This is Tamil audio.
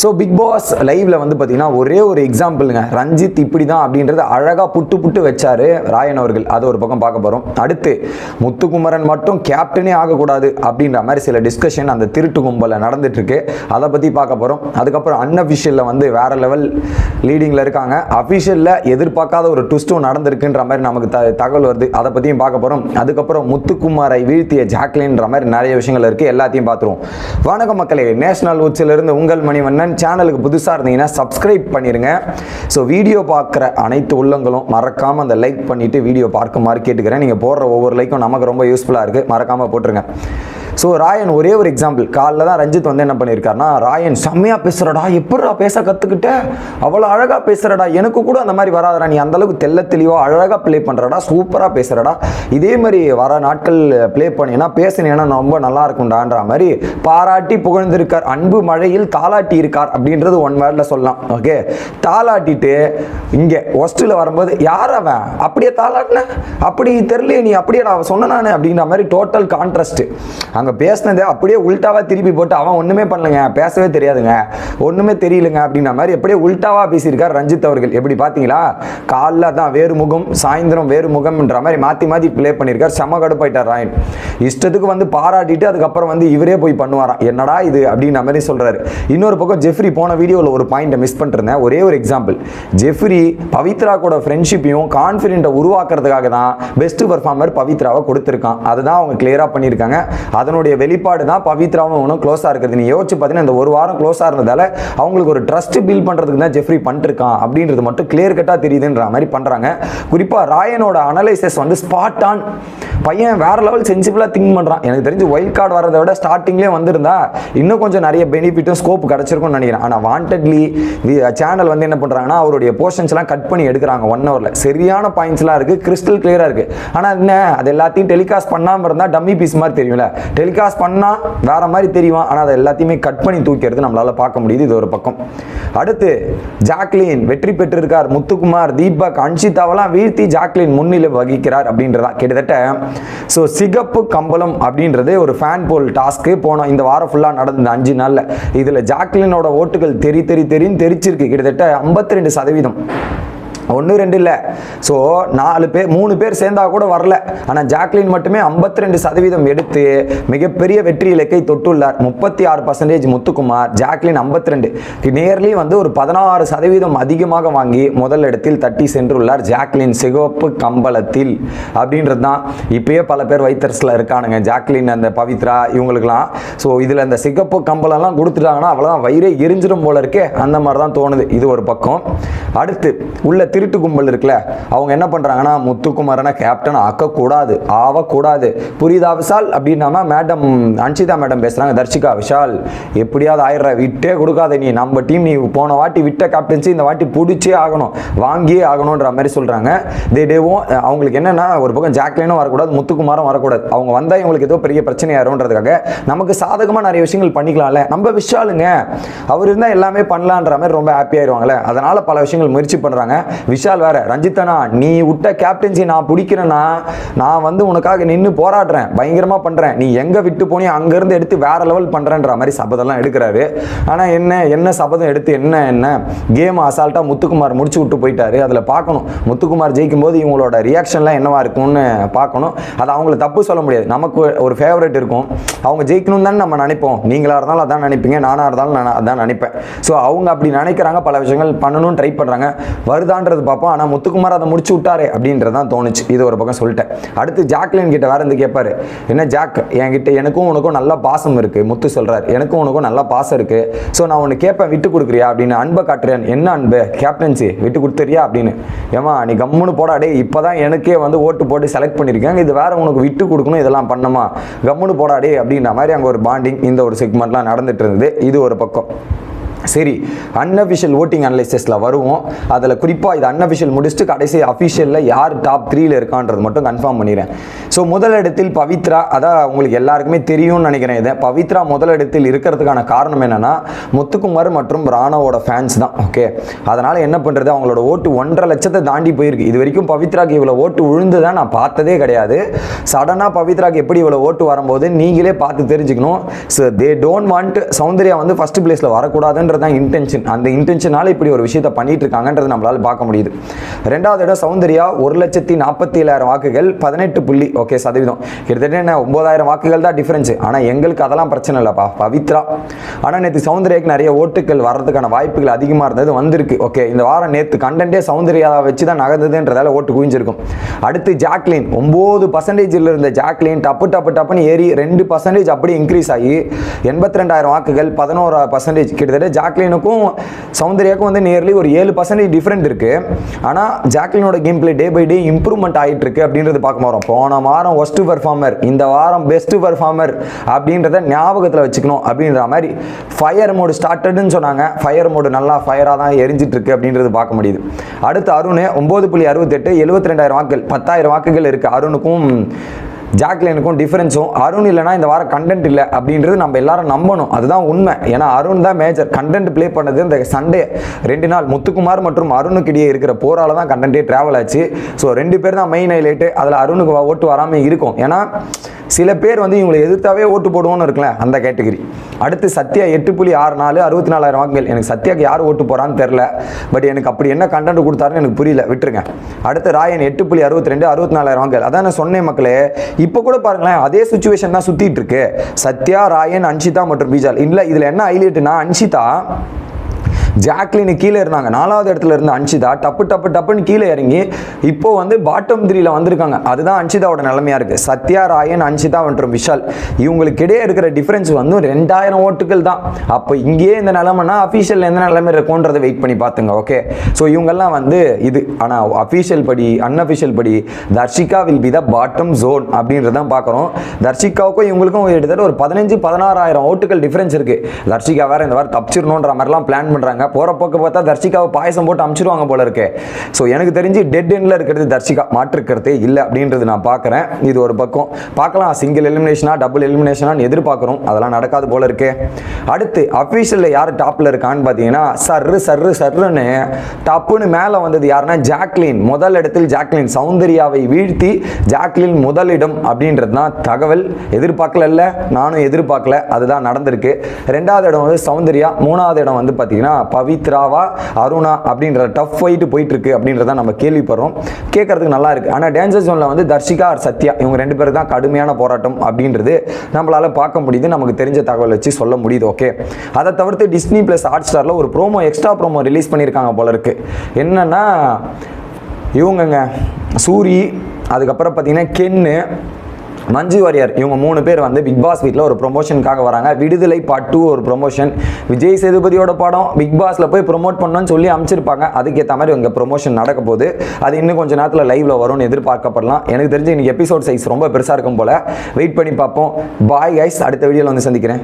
ஸோ பிக் பாஸ் லைவ்ல வந்து பார்த்தீங்கன்னா ஒரே ஒரு எக்ஸாம்பிளுங்க ரஞ்சித் இப்படி தான் அப்படின்றத அழகாக புட்டு புட்டு வச்சாரு ராயன் அவர்கள். அது ஒரு பக்கம் பார்க்க போகிறோம் அடுத்து முத்துக்குமரன் மட்டும் கேப்டனே ஆகக்கூடாது அப்படின்ற மாதிரி சில டிஸ்கஷன் அந்த திருட்டு கும்பலில் நடந்துட்டுருக்கு. அதை பற்றி பார்க்க போகிறோம் அதுக்கப்புறம் அன்அஃபிஷியலில் வந்து வேற லெவல் லீடிங்கில் இருக்காங்க. அஃபிஷியலில் எதிர்பார்க்காத ஒரு ட்விஸ்ட்டும் நடந்திருக்குன்ற மாதிரி நமக்கு த தகவல் வருது. அதை பற்றியும் பார்க்க போகிறோம் அதுக்கப்புறம் முத்துக்குமாரை வீழ்த்திய ஜாக்லின்ற மாதிரி நிறைய விஷயங்கள் இருக்குது எல்லாத்தையும் பார்த்துருவோம். வணக்கம் மக்களே. நேஷனல் உச்சிலிருந்து உங்கள் மணிவண்ணன். சேனலுக்கு புதுசாக இருந்தீங்கன்னா சப்ஸ்கிரைப் பண்ணிடுங்க ஸோ வீடியோ பார்க்குற அனைத்து உள்ளங்களும் மறக்காமல் அந்த லைக் பண்ணிவிட்டு வீடியோ பார்க்குமாறு கேட்டுக்கிறேன். நீங்கள் போடுற ஒவ்வொரு லைக்கும் நமக்கு ரொம்ப யூஸ்ஃபுல்லாக இருக்குது மறக்காமல் போட்டுருங்க. ஸோ ராயன் ஒரே ஒரு எக்ஸாம்பிள் காலைல தான் ரஞ்சித் வந்து என்ன பண்ணியிருக்காருன்னா ராயன் செம்மையாக பேசுகிறடா எப்படா பேச கற்றுக்கிட்ட அவ்வளோ அழகாக பேசுகிறடா எனக்கு கூட அந்த மாதிரி வராதடா நீ அந்த அளவுக்கு தெளிவாக அழகாக ப்ளே பண்ணுறடா சூப்பராக பேசுகிறடா இதே மாதிரி வர நாட்கள் ப்ளே பண்ணினா பேசினேன்னா ரொம்ப நல்லா இருக்கும்டான்ற மாதிரி பாராட்டி புகழ்ந்திருக்கார். அன்பு மழையில் தாளாட்டி இருக்கார் அப்படின்றது ஒன் வேர்டில் சொல்லலாம். ஓகே தாளாட்டிட்டு இங்கே ஒஸ்ட்டில் வரும்போது யார் அவன்? அப்படியே தாளாட்டின? அப்படி தெரியல நீ அப்படியே நான் சொன்ன நான்? அப்படின்ற மாதிரி டோட்டல் கான்ட்ராஸ்ட் அங்கே பேசினதே அப்படியே உல்டாவாக திருப்பி போட்டு அவன் ஒன்றுமே பண்ணலைங்க பேசவே தெரியாதுங்க. ஒன்றுமே தெரியலங்க அப்படின்ற மாதிரி எப்படியே உல்டாவாக பேசியிருக்கார் ரஞ்சித் அவர்கள். எப்படி பார்த்தீங்களா காலைல தான் வேறு முகம் சாயந்தரம் வேறு முகம்ன்ற மாதிரி மாற்றி மாற்றி ப்ளே பண்ணியிருக்கார். செம்ம கடுப்பாயிட்டார் ராயன். இஷ்டத்துக்கு வந்து பாராட்டிட்டு அதுக்கப்புறம் வந்து இவரே போய் பண்ணுவாராம். என்னடா இது அப்படின்ற மாதிரி சொல்கிறாரு இன்னொரு பக்கம் ஜெஃப்ரி போன வீடியோவில் ஒரு பாயிண்ட்டை மிஸ் பண்ணிருந்தேன். ஒரே ஒரு எக்ஸாம்பிள் ஜெஃப்ரி பவித்ரா கூட ஃப்ரெண்ட்ஷிப்பையும் கான்ஃபிடென்ட்டை உருவாக்குறதுக்காக தான் பெஸ்ட் பர்ஃபார்மர் பவித்ராவை கொடுத்துருக்கான். அதுதான் அவங்க கிளியராக பண்ணியிருக்காங்க. அதை அதனுடைய வெளிப்பாடு தான் பவித்ராவும் இவனும் க்ளோஸாக இருக்கிறது. நீ யோசிச்சு பார்த்தீங்கன்னா இந்த ஒரு வாரம் க்ளோஸாக இருந்ததால் அவங்களுக்கு ஒரு ட்ரஸ்ட் பில்ட் பண்ணுறதுக்கு தான் ஜெஃப்ரி பண்ணிருக்கான் அப்படின்றது மட்டும் கிளியர் கட்டாக தெரியுதுன்ற மாதிரி பண்ணுறாங்க குறிப்பாக ராயனோட அனலைசஸ் வந்து ஸ்பாட் ஆன் பையன் வேறு லெவல் சென்சிபிளாக திங்க் பண்ணுறான் எனக்கு தெரிஞ்சு ஒயில்ட் கார்டு வரதை விட ஸ்டார்டிங்லேயே வந்திருந்தா இன்னும் கொஞ்சம் நிறைய பெனிஃபிட்டும் ஸ்கோப் கிடச்சிருக்கும்னு நினைக்கிறேன். ஆனால் வாண்டட்லி சேனல் வந்து என்ன பண்ணுறாங்கன்னா அவருடைய போர்ஷன்ஸ்லாம் கட் பண்ணி எடுக்கிறாங்க ஒன் ஹவரில் சரியான பாயிண்ட்ஸ்லாம் இருக்குது கிறிஸ்டல் கிளியராக இருக்குது ஆனால் என்ன? அது எல்லாத்தையும் டெலிகாஸ்ட் பண்ணாமல் இருந்தால் டம்மி பீஸ் மாதிரி தெரியும்ல. டெலிகாஸ்ட் பண்ணால் வேற மாதிரி தெரியும்? ஆனால் அதை எல்லாத்தையுமே கட் பண்ணி தூக்கிறது நம்மளால் பார்க்க முடியுது. இது ஒரு பக்கம். அடுத்து ஜாக்லின் வெற்றி பெற்றிருக்கார். முத்துக்குமார் தீபக் அன்ஷிதாவெல்லாம் வீழ்த்தி ஜாக்லின் முன்னிலை வகிக்கிறார் அப்படின்றதா கிட்டத்தட்ட ஸோ சிகப்பு கம்பளம் அப்படின்றது ஒரு ஃபேன் போல் டாஸ்க்கு போனோம் இந்த வாரம் ஃபுல்லாக நடந்தது அஞ்சு நாளில் இதில் ஜாக்லினோட ஓட்டுகள் தெரி தெரி தெரின்னு தெரிச்சிருக்கு. கிட்டத்தட்ட ஐம்பத்தி ரெண்டு சதவீதம். ஒன்று ரெண்டு இல்லை. ஸோ நாலு பேர் மூணு பேர் சேர்ந்தா கூட வரல. ஆனால் ஜாக்லின் மட்டுமே ஐம்பத்தி ரெண்டு சதவீதம் எடுத்து மிகப்பெரிய வெற்றி இலக்கை தொட்டுள்ளார். முப்பத்தி ஆறு பர்சன்டேஜ் முத்துக்குமார் ஜாக்லின் ஐம்பத்தி ரெண்டு நியர்லி வந்து ஒரு பதினாறு சதவீதம் அதிகமாக வாங்கி முதல் இடத்தில் தட்டி சென்றுள்ளார் ஜாக்லின் சிகப்பு கம்பளத்தில். அப்படின்றது தான் இப்பயே பல பேர் வைத்தர்ஸில் இருக்கானுங்க. ஜாக்லின் அந்த பவித்ரா இவங்களுக்குலாம் ஸோ இதில் அந்த சிகப்பு கம்பளம்லாம் கொடுத்துட்டாங்கன்னா அவ்வளோதான் வயிறே எரிஞ்சிடும் போல இருக்கே. அந்த மாதிரி தான் தோணுது. இது ஒரு பக்கம். அடுத்து உள்ள திருட்டு கும்பல் இருக்குல்ல அவங்க என்ன பண்ணுறாங்கன்னா முத்துக்குமரனை கேப்டன் ஆக்கக்கூடாது ஆவக்கூடாது. புரியுதா விஷால்? அப்படின்னாம மேடம் அன்ஷிதா மேடம் பேசுகிறாங்க தர்ஷிகா விஷால் எப்படியாவது ஆயிடுற விட்டே கொடுக்காத நீ. நம்ம டீம் நீ போன வாட்டி விட்ட கேப்டன்சி இந்த வாட்டி பிடிச்சே ஆகணும் வாங்கியே ஆகணுன்ற மாதிரி சொல்கிறாங்க தே டேவும் அவங்களுக்கு என்னென்னா ஒரு பக்கம் ஜாக்லினும் வரக்கூடாது முத்துக்குமாரும் வரக்கூடாது. அவங்க வந்தால் இவங்களுக்கு ஏதோ பெரிய பிரச்சனை ஆயிரும்ன்றதுக்காக நமக்கு சாதகமாக நிறைய விஷயங்கள் பண்ணிக்கலாம்ல. நம்ம விஷாலுங்க அவர் இருந்தால் எல்லாமே பண்ணலான்ற மாதிரி ரொம்ப ஹாப்பி அதனால் பல விஷயங்கள் முயற்சி பண்ணுறாங்க விஷால் வேற ரஞ்சித்தனா நீ விட்ட கேப்டன்சி நான் பிடிக்கிறேன்னா நான் வந்து உனக்காக நின்று போராடுறேன் பயங்கரமாக பண்ணுறேன் நீ எங்கே விட்டு போனியோ அங்கேருந்து எடுத்து வேற லெவல் பண்ணுறேன்ற மாதிரி சபதம்லாம் எடுக்கிறாரு. ஆனால் என்ன என்ன சபதம் எடுத்து என்ன என்ன? கேம் அசால்ட்டாக முத்துக்குமார் முடிச்சு விட்டு போயிட்டாரு. அதில் பார்க்கணும். முத்துக்குமார் ஜெயிக்கும் போது இவங்களோட ரியாக்ஷன்லாம் என்னவா இருக்கும்னு பார்க்கணும். அது அவங்கள தப்பு சொல்ல முடியாது. நமக்கு ஒரு ஃபேவரட் இருக்கும். அவங்க ஜெயிக்கணும் தானே நம்ம நினைப்போம். நீங்களாக இருந்தாலும் அதான் நினைப்பீங்க நானாக இருந்தாலும் நான் அதான் நினைப்பேன். ஸோ அவங்க அப்படி நினைக்கிறாங்க. பல விஷயங்கள் பண்ணணும்னு ட்ரை பண்ணுறாங்க வருதான் வருதான்றது பார்ப்போம். ஆனால் முத்துக்குமார் அதை முடிச்சு விட்டாரு அப்படின்றது தான் தோணுச்சு. இது ஒரு பக்கம் சொல்லிட்டேன். அடுத்து ஜாக்லின் கிட்ட வேற இருந்து கேட்பாரு என்ன ஜாக் என்கிட்ட எனக்கும் உனக்கும் நல்ல பாசம் இருக்கு முத்து சொல்றாரு. எனக்கும் உனக்கும் நல்ல பாசம் இருக்கு. ஸோ நான் உனக்கு கேட்பேன் விட்டு கொடுக்குறியா அப்படின்னு அன்பை காட்டுறேன். என்ன அன்பு? கேப்டன்சி விட்டு கொடுத்துறியா அப்படின்னு. ஏமா நீ கம்முன்னு போடாடே இப்போதான் எனக்கே வந்து ஓட்டு போட்டு செலக்ட் பண்ணியிருக்காங்க இது வேற உனக்கு விட்டு கொடுக்கணும் இதெல்லாம் பண்ணமா கம்முன்னு போடாடே அப்படின்ற மாதிரி அங்கே ஒரு பாண்டிங் இந்த ஒரு செக்மெண்ட்லாம் நடந்துட்டு இருந்தது. இது ஒரு பக்கம். சரி அன்அஃபிஷியல் ஓட்டிங் அனலைசிஸில் வருவோம். அதில் குறிப்பாக இது அன்அஃபிஷியல் முடிச்சுட்டு கடைசி அஃபிஷியலில் யார் டாப் த்ரீல இருக்கான்றது மட்டும் கன்ஃபார்ம் பண்ணிடுறேன். ஸோ முதலிடத்தில் பவித்ரா அதான் உங்களுக்கு எல்லாருக்குமே தெரியும்னு நினைக்கிறேன் இதை. பவித்ரா முதலிடத்தில் இருக்கிறதுக்கான காரணம் என்னென்னா முத்துக்குமார் மற்றும் ராணாவோட ஃபேன்ஸ் தான் ஓகே அதனால் என்ன பண்ணுறது அவங்களோட ஓட்டு ஒன்றரை லட்சத்தை தாண்டி போயிருக்கு. இது வரைக்கும் பவித்ராக்கு இவ்வளோ ஓட்டு விழுந்து தான் நான் பார்த்ததே கிடையாது. சடனாக பவித்ராக்கு எப்படி இவ்வளோ ஓட்டு வரும்போது நீங்களே பார்த்து தெரிஞ்சுக்கணும். So they don't want Soundarya வந்து ஃபர்ஸ்ட் பிளேஸில் வரக்கூடாதுன்னு பண்ணுறது தான் இன்டென்ஷன் அந்த இன்டென்ஷனால் இப்படி ஒரு விஷயத்தை பண்ணிட்டு இருக்காங்கன்றது நம்மளால் பார்க்க முடியுது. ரெண்டாவது இடம் சௌந்தர்யா ஒரு லட்சத்தி நாற்பத்தி ஏழாயிரம் வாக்குகள் பதினெட்டு புள்ளி ஓகே சதவீதம். கிட்டத்தட்ட என்ன ஒன்பதாயிரம் வாக்குகள் தான் டிஃபரன்ஸ் ஆனால் எங்களுக்கு அதெல்லாம் பிரச்சனை இல்லைப்பா. பவித்ரா. ஆனால் நேற்று சௌந்தர்யாக்கு நிறைய ஓட்டுகள் வர்றதுக்கான வாய்ப்புகள் அதிகமாக இருந்தது வந்திருக்கு ஓகே இந்த வாரம் நேற்று கண்டென்ட்டே சௌந்தர்யாவை வச்சு தான் நகர்ந்ததுன்றதால ஓட்டு குவிஞ்சிருக்கும். அடுத்து ஜாக்லின். ஒம்பது பர்சன்டேஜில் இருந்த ஜாக்லின் டப்பு டப்பு டப்புன்னு ஏறி ரெண்டு பர்சன்டேஜ் அப்படியே இன்க்ரீஸ் ஆகி எண்பத்தி ரெண்டாயிரம் வாக்குகள் பதினோரு பர்சன்டேஜ் கிட்டத்தட்ட ஜாக்லினுக்கும் சௌந்தர்யாக்கும் வந்து நியர்லி ஒரு ஏழு பர்சன்டேஜ் டிஃப்ரெண்ட் இருக்கு. ஆனால் ஜாக்லினோட game play day by day improvement ஆகிட்டு இருக்கு அப்படின்றது பார்க்க போகிறோம் போன வாரம் ஒஸ்ட் பர்ஃபார்மர் இந்த வாரம் பெஸ்ட் பர்ஃபார்மர் அப்படின்றத ஞாபகத்தில் வச்சுக்கணும் அப்படின்ற மாதிரி ஃபயர் மோடு ஸ்டார்டட்னு சொன்னாங்க. ஃபயர் மோடு நல்லா ஃபயராக தான் எரிஞ்சிட்டு இருக்கு அப்படின்றது பார்க்க முடியுது. அடுத்து அருண் ஒம்பது புள்ளி அறுபத்தெட்டு எழுபத்தி ரெண்டாயிரம் வாக்குகள் பத்தாயிரம் வாக்குகள் இருக்கு அருணுக்கும். ஜாக்லினுக்கும் டிஃப்ரென்ஸும் அருண் இல்லைனா இந்த வாரம் கண்டென்ட் இல்லை அப்படின்றது நம்ம எல்லாரும் நம்பணும். அதுதான் உண்மை. ஏன்னா அருண் தான் மேஜர் கண்டென்ட் ப்ளே பண்ணது இந்த சண்டே ரெண்டு நாள் முத்துக்குமார் மற்றும் அருணுக்கு இடையே இருக்கிற போரால தான் கண்டென்ட்டே ட்ராவல் ஆச்சு. ஸோ ரெண்டு பேர் தான் மெயின் ஹைலைட்டு அதில் அருணுக்கு ஓட்டு வராமல் இருக்கும். ஏன்னா சில பேர் வந்து இவங்களை எதிர்த்தாவே ஓட்டு போடுவோன்னு இருக்குல்ல அந்த கேட்டகரி. அடுத்து சத்யா எட்டு புள்ளி ஆறு நாலு அறுபத்தி நாலாயிரம் வாக்குகள். எனக்கு சத்யாக்கு யார் ஓட்டு போகிறான்னு தெரில பட் எனக்கு அப்படி என்ன கண்டென்ட் கொடுத்தாருன்னு எனக்கு புரியல. விட்டுருங்க. அடுத்து ராயன் எட்டு புள்ளி அறுபத்தி ரெண்டு அறுபத்தி நாலாயிரம் வாக்குகள். அதான் நான் சொன்னேன் மக்களே. இப்போ கூட பாருங்களேன் அதே சுச்சுவேஷன் தான் சுற்றிட்டு இருக்கு. சத்யா ராயன் அன்ஷிதா மற்றும் பீஜால். இல்லை இதில் என்ன ஹைலைட்டுனா அன்ஷிதா ஜாக்லின் கீழே இருந்தாங்க. நாலாவது இடத்துல இருந்த அன்ஷிதா டப்பு டப்பு டப்புன்னு கீழே இறங்கி இப்போ வந்து பாட்டம் த்ரீல வந்திருக்காங்க. அதுதான் அன்ஷிதாவோட நிலைமையா இருக்கு. சத்யா ராயன் அன்ஷிதா மற்றும் விஷால். இவங்களுக்கு இடையே இருக்கிற டிஃபரன்ஸ் வந்து ரெண்டாயிரம் ஓட்டுகள் தான். அப்போ இங்கேயே இந்த நிலைமைனா அஃபீஷியல் எந்த நிலைமை இருக்கும்ன்றதை வெயிட் பண்ணி பார்த்துங்க ஓகே ஸோ இவங்கெல்லாம் வந்து இது. ஆனால் அஃபீஷியல் படி அன்அஃபிஷியல் படி Tharshika will be the bottom zone அப்படின்றதான் பார்க்குறோம். தர்ஷிகாவுக்கும் இவங்களுக்கும் கிட்டத்தட்ட ஒரு பதினஞ்சு பதினாறாயிரம் ஓட்டுகள் டிஃபரன்ஸ் இருக்கு. தர்ஷிகா வேற இந்த வாரம் தப்பிச்சிடணுன்ற மாதிரிலாம் பிளான் பண்ணுறாங்க போகிற போக்கு பார்த்தா தர்ஷிகாவை பாயசம் போட்டு அமுச்சிடுவாங்க போல இருக்கு. ஸோ எனக்கு தெரிஞ்சு டெட் எண்டில் இருக்கிறது தர்ஷிகா. மாற்றுக்கிறதே இல்லை அப்படின்றது நான் பார்க்குறேன் இது ஒரு பக்கம். பார்க்கலாம் சிங்கிள் எலிமினேஷனா டபுள் எலிமினேஷனான்னு எதிர்பார்க்குறோம். அதெல்லாம் நடக்காது போல இருக்கு. அடுத்து அஃபீஷியலில் யார் டாப்பில் இருக்கான்னு பார்த்தீங்கன்னா சர்ரு சர்ரு சர்ருன்னு டப்புன்னு மேலே வந்தது யாருன்னா ஜாக்லின். முதல் இடத்தில் ஜாக்லின். சௌந்தர்யாவை வீழ்த்தி ஜாக்லின் முதலிடம் அப்படின்றது தான் தகவல். எதிர்பார்க்கல நானும் எதிர்பார்க்கல. அதுதான் நடந்திருக்கு. ரெண்டாவது இடம் வந்து சௌந்தர்யா. மூணாவது இடம் வந்து பார்த்தீங்கன்னா பவித்ராவா அருணா அப்படின்ற டஃப் ஃபைட்டு போயிட்டுருக்கு அப்படின்றத நம்ம கேள்விப்படுறோம். கேட்கறதுக்கு நல்லா இருக்குது ஆனால் டேஞ்சர் ஜோனில் வந்து தர்ஷிகா ஆர் சத்யா இவங்க ரெண்டு பேர் தான் கடுமையான போராட்டம் அப்படின்றது நம்மளால் பார்க்க முடியுது. நமக்கு தெரிஞ்ச தகவல் வச்சு சொல்ல முடியுது ஓகே அதை தவிர்த்து டிஸ்னி ப்ளஸ் ஹாட் ஸ்டாரில் ஒரு ப்ரோமோ எக்ஸ்ட்ரா ப்ரோமோ ரிலீஸ் பண்ணியிருக்காங்க போல இருக்கு. என்னென்னா இவங்கங்க சூரி அதுக்கப்புறம் பார்த்தீங்கன்னா கென்னு மஞ்சு வாரியர் இவங்க மூணு பேர் வந்து பிக் பாஸ் வீட்டில் ஒரு ப்ரொமோஷனுக்காக வராங்க. விடுதலை பார்ட் டூ ஒரு ப்ரொமோஷன் விஜய் சேதுபதியோட படம் பிக் பாஸில் போய் ப்ரொமோட் பண்ணணும்னு சொல்லி அமைச்சிருப்பாங்க. அதுக்கேற்ற மாதிரி இங்கே ப்ரொமோஷன் நடக்க போகுது. அது இன்னும் கொஞ்சம் நேரத்தில் லைவ்ல வரும்னு எதிர்பார்க்கப்படலாம். எனக்கு தெரிஞ்சு இன்னைக்கு எபிசோட் சைஸ் ரொம்ப பெருசாக இருக்கும் போல. வெயிட் பண்ணி பார்ப்போம். பாய் கைஸ் அடுத்த வீடியோவில் வந்து சந்திக்கிறேன்.